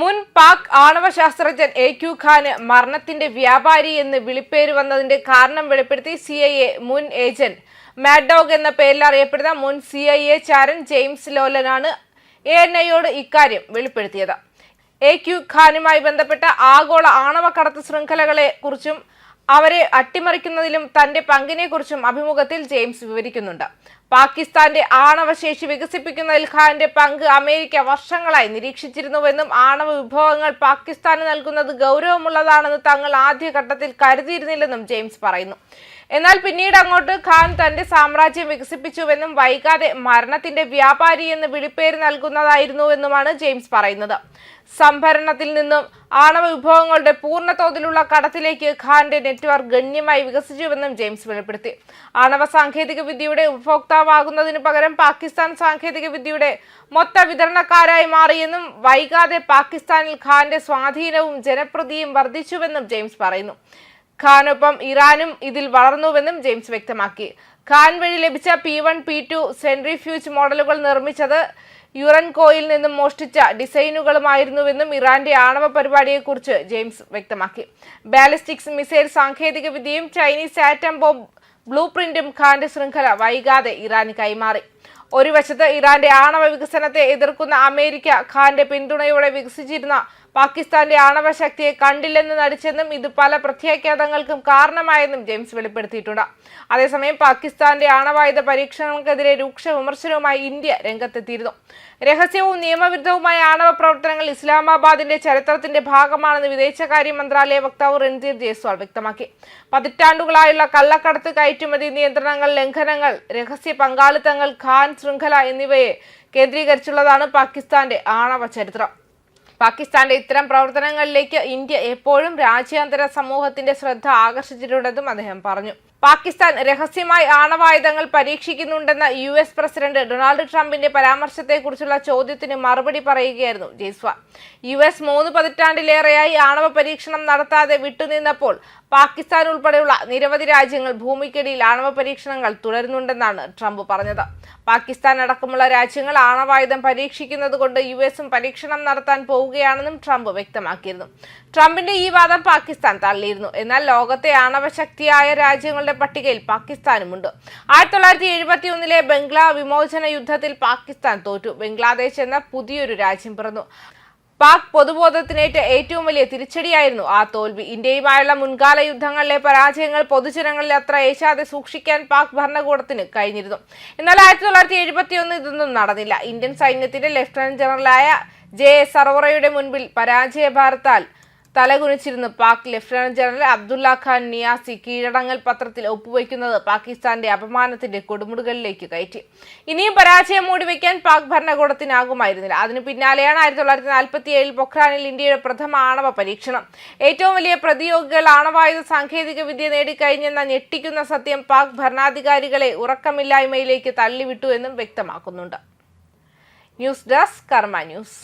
മുൻ പാക് ആണവ ശാസ്ത്രജ്ഞൻ എ ക്യു ഖാന് മരണത്തിന്റെ വ്യാപാരി എന്ന് വിളിപ്പേര് വന്നതിന്റെ കാരണം വെളിപ്പെടുത്തി സി ഐ എ മുൻ ഏജന്റ്. മാഡോഗ് എന്ന പേരിൽ അറിയപ്പെടുന്ന മുൻ സി ഐ എ ചാരൻ ജെയിംസ് ലോലനാണ് എ എൻ ഐയോട് ഇക്കാര്യം വെളിപ്പെടുത്തിയത്. എ ക്യു ഖാനുമായി ബന്ധപ്പെട്ട ആഗോള ആണവ കടത്ത് ശൃംഖലകളെ കുറിച്ചും അവരെ അട്ടിമറിക്കുന്നതിലും തന്റെ പങ്കിനെക്കുറിച്ചും അഭിമുഖത്തിൽ ജെയിംസ് വിവരിക്കുന്നുണ്ട്. പാകിസ്ഥാന്റെ ആണവശേഷി വികസിപ്പിക്കുന്നതിൽ ഖാന്റെ പങ്ക് അമേരിക്ക വർഷങ്ങളായി നിരീക്ഷിച്ചിരുന്നുവെന്നും ആണവ വിഭവങ്ങൾ പാകിസ്ഥാന് നൽകുന്നത് ഗൗരവമുള്ളതാണെന്ന് തങ്ങൾ ആദ്യഘട്ടത്തിൽ കരുതിയിരുന്നില്ലെന്നും ജെയിംസ് പറയുന്നു. എന്നാൽ പിന്നീട് അങ്ങോട്ട് ഖാൻ തന്റെ സാമ്രാജ്യം വികസിപ്പിച്ചുവെന്നും വൈകാതെ മരണത്തിന്റെ വ്യാപാരി എന്ന് വിളിപ്പേര് നൽകുന്നതായിരുന്നുവെന്നുമാണ് ജെയിംസ് പറയുന്നത്. സംഭരണത്തിൽ നിന്നും ആണവ വിഭവങ്ങളുടെ പൂർണ തോതിലുള്ള കടത്തിലേക്ക് ഖാന്റെ നെറ്റ്വർക്ക് ഗണ്യമായി വികസിച്ചുവെന്നും ജെയിംസ് വെളിപ്പെടുത്തി. ആണവ സാങ്കേതിക വിദ്യയുടെ ഉപഭോക്താവാകുന്നതിനു പകരം പാകിസ്ഥാൻ സാങ്കേതിക വിദ്യയുടെ മൊത്ത വിതരണക്കാരായി മാറിയെന്നും വൈകാതെ പാകിസ്ഥാനിൽ ഖാന്റെ സ്വാധീനവും ജനപ്രതിയും വർദ്ധിച്ചുവെന്നും ജെയിംസ് പറയുന്നു. ഖാനൊപ്പം ഇറാനും ഇതിൽ വളർന്നുവെന്നും ജെയിംസ് വ്യക്തമാക്കി. ഖാൻ വഴി ലഭിച്ച P one P two centrifuge മോഡലുകൾ നിർമ്മിച്ചത് യുറൻകോയിൽ നിന്നും മോഷ്ടിച്ച ഡിസൈനുകളുമായിരുന്നുവെന്നും ഇറാന്റെ ആണവ പരിപാടിയെക്കുറിച്ച് ജെയിംസ് വ്യക്തമാക്കി. ബാലിസ്റ്റിക്സ് മിസൈൽ സാങ്കേതിക വിദ്യയും ചൈനീസ് ആറ്റം ബോംബ് ബ്ലൂ പ്രിന്റും ഖാന്റെ ശൃംഖല വൈകാതെ ഇറാന് കൈമാറി. ഒരു വശത്ത് ഇറാന്റെ ആണവ വികസനത്തെ എതിർക്കുന്ന അമേരിക്ക ഖാന്റെ പിന്തുണയോടെ വികസിച്ചിരുന്ന പാകിസ്ഥാന്റെ ആണവ ശക്തിയെ കണ്ടില്ലെന്ന് നടിച്ചെന്നും ഇത് പല പ്രത്യാഘാതങ്ങൾക്കും കാരണമായെന്നും ജെയിംസ് വെളിപ്പെടുത്തിയിട്ടുണ്ട്. അതേസമയം പാകിസ്ഥാന്റെ ആണവായുധ പരീക്ഷണങ്ങൾക്കെതിരെ രൂക്ഷ വിമർശനവുമായി ഇന്ത്യ രംഗത്തെത്തിയിരുന്നു. രഹസ്യവും നിയമവിരുദ്ധവുമായ ആണവ പ്രവർത്തനങ്ങൾ ഇസ്ലാമാബാദിന്റെ ചരിത്രത്തിന്റെ ഭാഗമാണെന്ന് വിദേശകാര്യ മന്ത്രാലയ വക്താവ് രൺധീർ ജയ്സ്വാൾ വ്യക്തമാക്കി. പതിറ്റാണ്ടുകളായുള്ള കള്ളക്കടത്ത് കയറ്റുമതി നിയന്ത്രണങ്ങൾ ലംഘനങ്ങൾ രഹസ്യ പങ്കാളിത്തങ്ങൾ ഖാൻ ശൃംഖല എന്നിവയെ കേന്ദ്രീകരിച്ചുള്ളതാണ് പാകിസ്ഥാന്റെ ആണവ ചരിത്രം. പാകിസ്ഥാന്റെ ഇത്തരം പ്രവർത്തനങ്ങളിലേക്ക് ഇന്ത്യ എപ്പോഴും രാജ്യാന്തര സമൂഹത്തിന്റെ ശ്രദ്ധ ആകർഷിച്ചിട്ടുണ്ടെന്നും അദ്ദേഹം പറഞ്ഞു. പാകിസ്ഥാൻ രഹസ്യമായി ആണവായുധങ്ങൾ പരീക്ഷിക്കുന്നുണ്ടെന്ന യു എസ് പ്രസിഡന്റ് ഡൊണാൾഡ് ട്രംപിന്റെ പരാമർശത്തെക്കുറിച്ചുള്ള ചോദ്യത്തിന് മറുപടി പറയുകയായിരുന്നു ജയ്സ്വാൾ യു എസ് മൂന്ന് പതിറ്റാണ്ടിലേറെയായി ആണവ പരീക്ഷണം നടത്താതെ വിട്ടുനിന്നപ്പോൾ പാകിസ്ഥാൻ ഉൾപ്പെടെയുള്ള നിരവധി രാജ്യങ്ങൾ ഭൂമിക്കടിയിൽ ആണവ പരീക്ഷണങ്ങൾ തുടരുന്നുണ്ടെന്നാണ് ട്രംപ് പറഞ്ഞത്. പാകിസ്ഥാൻ അടക്കമുള്ള രാജ്യങ്ങൾ ആണവായുധം പരീക്ഷിക്കുന്നത് കൊണ്ട് യു എസും പരീക്ഷണം നടത്താൻ പോവുകയാണെന്നും ട്രംപ് വ്യക്തമാക്കിയിരുന്നു. ട്രംപിന്റെ ഈ വാദം പാകിസ്ഥാൻ തള്ളിയിരുന്നു. എന്നാൽ ലോകത്തെ ആണവശക്തിയായ രാജ്യങ്ങളുടെ പട്ടികയിൽ പാകിസ്ഥാനുമുണ്ട്. ആയിരത്തി തൊള്ളായിരത്തി എഴുപത്തി ഒന്നിലെ ബംഗ്ലാ വിമോചന യുദ്ധത്തിൽ പാകിസ്ഥാൻ തോറ്റു. ബംഗ്ലാദേശ് എന്ന പുതിയൊരു രാജ്യം പിറന്നു. പാക് പൊതുബോധത്തിനേറ്റ ഏറ്റവും വലിയ തിരിച്ചടിയായിരുന്നു ആ തോൽവി. ഇന്ത്യയുമായുള്ള മുൻകാല യുദ്ധങ്ങളിലെ പരാജയങ്ങൾ പൊതുജനങ്ങളിൽ അത്ര ഏശാതെ സൂക്ഷിക്കാൻ പാക് ഭരണകൂടത്തിന് കഴിഞ്ഞിരുന്നു. എന്നാൽ ആയിരത്തി തൊള്ളായിരത്തി എഴുപത്തി ഒന്ന് ഇതൊന്നും നടന്നില്ല. ഇന്ത്യൻ സൈന്യത്തിന്റെ ലഫ്റ്റനന്റ് ജനറലായ ജെ എസ് സറോറയുടെ മുൻപിൽ പരാജയഭാരത്താൽ തലകുനിച്ചിരുന്നു പാക് ലഫ്റ്റനന്റ് ജനറൽ അബ്ദുല്ല ഖാൻ നിയാസി കീഴടങ്ങൽ പത്രത്തിൽ ഒപ്പുവയ്ക്കുന്നത് പാകിസ്ഥാന്റെ അപമാനത്തിന്റെ കൊടുമുടുകളിലേക്ക് കയറ്റി. ഇനിയും പരാജയം മൂടിവെക്കാൻ പാക് ഭരണകൂടത്തിനാകുമായിരുന്നില്ല. അതിനു പിന്നാലെയാണ് ആയിരത്തി തൊള്ളായിരത്തി നാൽപ്പത്തി ഏഴിൽ പൊഖ്രാനിൽ ഇന്ത്യയുടെ പ്രഥമ ആണവ പരീക്ഷണം. ഏറ്റവും വലിയ പ്രതിയോഗികൾ ആണവായുധ സാങ്കേതിക വിദ്യ നേടിക്കഴിഞ്ഞെന്ന ഞെട്ടിക്കുന്ന സത്യം പാക് ഭരണാധികാരികളെ ഉറക്കമില്ലായ്മയിലേക്ക് തള്ളിവിട്ടു എന്നും വ്യക്തമാക്കുന്നുണ്ട്. News desk Karma news.